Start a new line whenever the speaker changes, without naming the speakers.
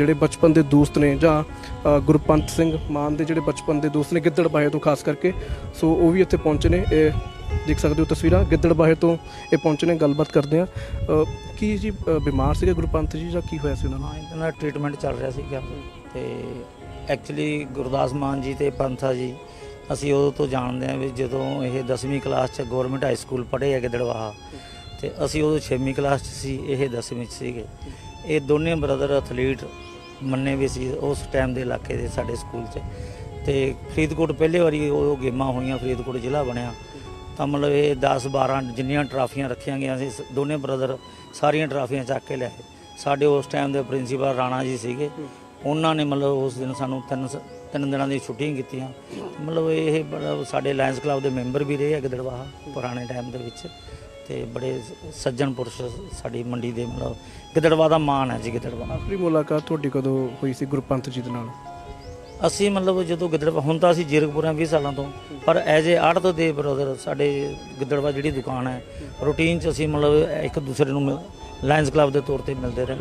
ਜਿਹੜੇ ਬਚਪਨ ਦੇ ਦੋਸਤ ਨੇ ਜਾਂ ਗੁਰਪੰਤ ਸਿੰਘ ਮਾਨ ਦੇ ਜਿਹੜੇ ਬਚਪਨ ਦੇ ਦੋਸਤ ਨੇ ਗਿੱਦੜਬਾਹੇ ਤੋਂ ਖਾਸ ਕਰਕੇ, ਸੋ ਉਹ ਵੀ ਇੱਥੇ ਪਹੁੰਚੇ ਨੇ, ਇਹ ਦੇਖ ਸਕਦੇ ਹੋ ਤਸਵੀਰਾਂ ਗਿੱਦੜਬਾਹੇ ਤੋਂ ਇਹ ਪਹੁੰਚੇ ਨੇ, ਗੱਲਬਾਤ ਕਰਦੇ ਆ ਕੀ ਜੀ ਬਿਮਾਰ ਸੀਗੇ ਗੁਰਪੰਤ ਜੀ ਜਾਂ ਕੀ ਹੋਇਆ ਸੀ ਉਹਨਾਂ ਨੂੰ?
ਇਹਨਾਂ ਦਾ ਟ੍ਰੀਟਮੈਂਟ ਚੱਲ ਰਿਹਾ ਸੀਗਾ। ਤੇ ਐਕਚੁਅਲੀ ਗੁਰਦਾਸ ਮਾਨ ਜੀ ਤੇ ਪੰਥਾ ਜੀ, ਅਸੀਂ ਉਦੋਂ ਤੋਂ ਜਾਣਦੇ ਹਾਂ ਵੀ ਜਦੋਂ ਇਹ 10ਵੀਂ ਕਲਾਸ ਚ ਗਵਰਨਮੈਂਟ ਹਾਈ ਸਕੂਲ ਪੜ੍ਹੇ ਹੈ ਗਿੱਦੜਵਾਹਾ ਤੇ ਅਸੀਂ ਉਦੋਂ 6ਵੀਂ ਕਲਾਸ ਚ ਸੀ, ਇਹ 10ਵੀਂ ਚ ਸੀਗੇ। ਇਹ ਦੋਨੇ ਬ੍ਰਦਰ ਐਥਲੀਟ ਮੰਨੇ ਵੀ ਸੀ ਉਸ ਟਾਈਮ ਦੇ ਇਲਾਕੇ ਦੇ ਸਾਡੇ ਸਕੂਲ 'ਚ। ਤੇ ਫਰੀਦਕੋਟ ਪਹਿਲੇ ਵਾਰੀ ਉਹ ਗੇਮਾਂ ਹੋਈਆਂ ਫਰੀਦਕੋਟ ਜ਼ਿਲ੍ਹਾ ਬਣਿਆ। ਤਾਂ ਮਤਲਬ ਇਹ 10 12 ਜਿੰਨੀਆਂ ਟਰਾਫੀਆਂ ਰੱਖੀਆਂ ਗਈਆਂ ਸੀ, ਦੋਨੇ ਬ੍ਰਦਰ ਸਾਰੀਆਂ ਟਰਾਫੀਆਂ ਚੱਕ ਕੇ ਲਿਆਏ ਸਾਡੇ ਉਸ ਟਾਈਮ ਦੇ ਪ੍ਰਿੰਸੀਪਲ ਰਾਣਾ ਜੀ ਸੀਗੇ। ਉਹਨਾਂ ਨੇ ਮਤਲਬ ਉਸ ਦਿਨ ਸਾਨੂੰ ਤਿੰਨ ਸ- ਤਿੰਨ ਦਿਨਾਂ ਦੀ ਛੁੱਟੀਆਂ ਕੀਤੀਆਂ। ਮਤਲਬ ਇਹ ਸਾਡੇ ਲਾਇਨਸ ਕਲੱਬ ਦੇ ਮੈਂਬਰ ਵੀ ਰਹੇ ਆ ਗਿੱਦੜਵਾਹਾ ਪੁਰਾਣੇ ਟਾਈਮ ਦੇ ਵਿੱਚ। ਤੇ ਬੜੇ ਸੱਜਣ ਪੁਰਸ਼ ਸਾਡੀ ਮੰਡੀ ਦੇ ਮਤਲਬ ਗਿੱਦੜਵਾਹਾ ਦਾ ਮਾਣ ਹੈ ਜੀ ਗਿੱਦੜਵਾਹਾ
ਆਖਰੀ ਮੁਲਾਕਾਤ ਤੁਹਾਡੀ ਕਦੋਂ ਹੋਈ ਸੀ ਗੁਰਪੰਤ ਜੀ ਦੇ ਨਾਲ?
ਅਸੀਂ ਮਤਲਬ ਜਦੋਂ ਗਿੱਦੜਵਾ ਹੁਣ ਤਾਂ ਅਸੀਂ ਜੀਰਕਪੁਰਾਂ 20 ਸਾਲਾਂ ਤੋਂ ਪਰ ਐਜ਼ ਏ ਆੜਤ ਦੇ ਬ੍ਰਦਰ ਸਾਡੇ ਗਿੱਦੜਵਾ ਜਿਹੜੀ ਦੁਕਾਨ ਹੈ ਰੂਟੀਨ 'ਚ ਅਸੀਂ ਮਤਲਬ ਇੱਕ ਦੂਸਰੇ ਨੂੰ ਲਾਇਨਸ ਕਲੱਬ ਦੇ ਤੌਰ ਤੇ ਮਿਲਦੇ ਰਹੇ